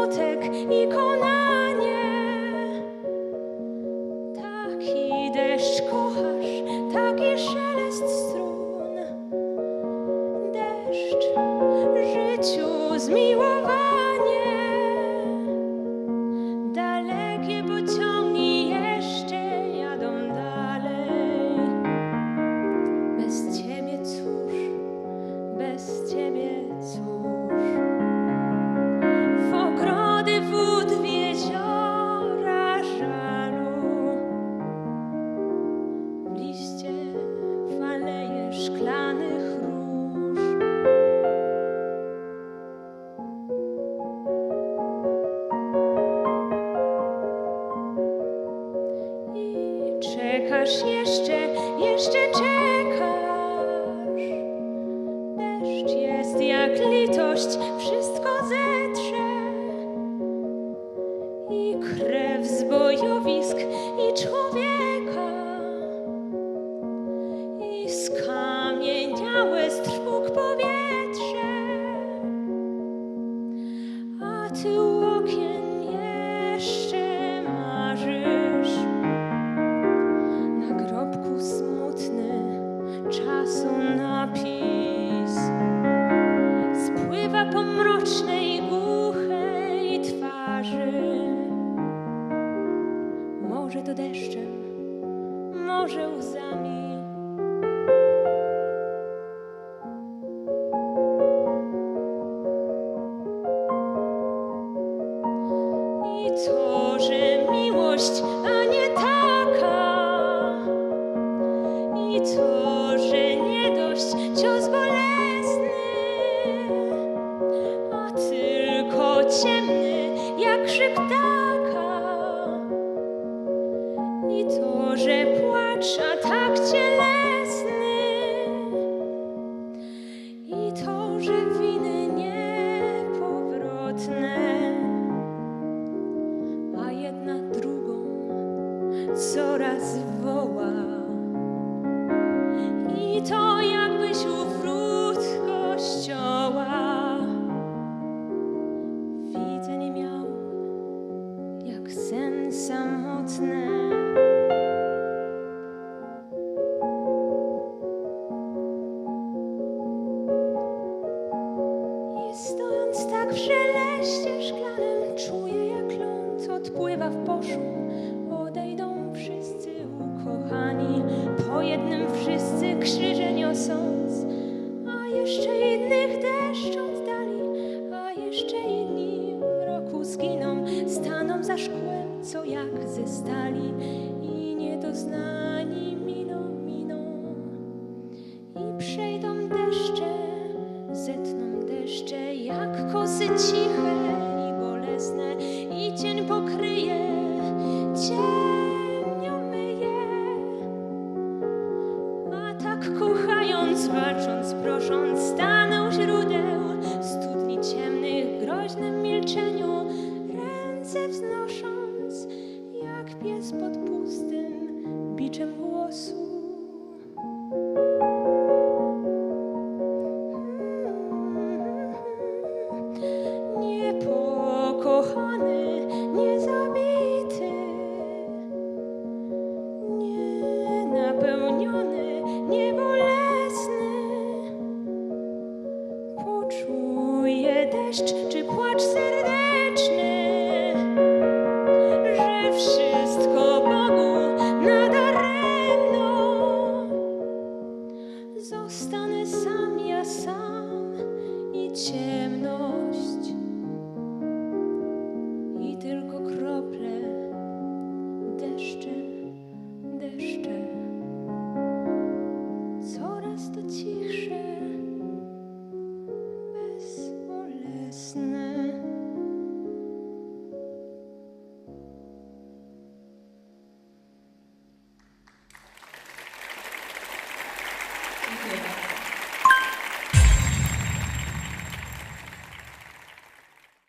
smutek i konanie. Taki deszcz kochasz, taki szelest strun. Deszcz życiu zmiłowanie. Dalekie pociągi jeszcze jadą dalej. Bez ciebie cóż, bez ciebie cóż. Czekasz jeszcze, jeszcze czekasz. Deszcz jest jak litość, wszystko zetrze. I krew z bojowisk, i człowieka. I skamieniałe z trwóg powietrze. A ty okien jeszcze czasu napis spływa po mrocznej, głuchej twarzy. Może to deszczem, może łzami. I że nie dość cios bolesny, a tylko ciemny jak krzyk. I to, że płacz, tak cielesny. I to, że winy niepowrotne a jedna drugą coraz woła. Sen samotny. I stojąc tak w szeleście szklanym, czuję jak ląd odpływa w poszum. Odejdą wszyscy ukochani, po jednym wszyscy krzyże niosąc, a jeszcze innych deszcz zginą, staną za szkłem, co jak ze stali i niedoznani miną, miną. I przejdą deszcze, zetną deszcze jak kosy ciche i bolesne i cień pokryje, ciemnią Poczuje deszcz czy płacz serdeczny,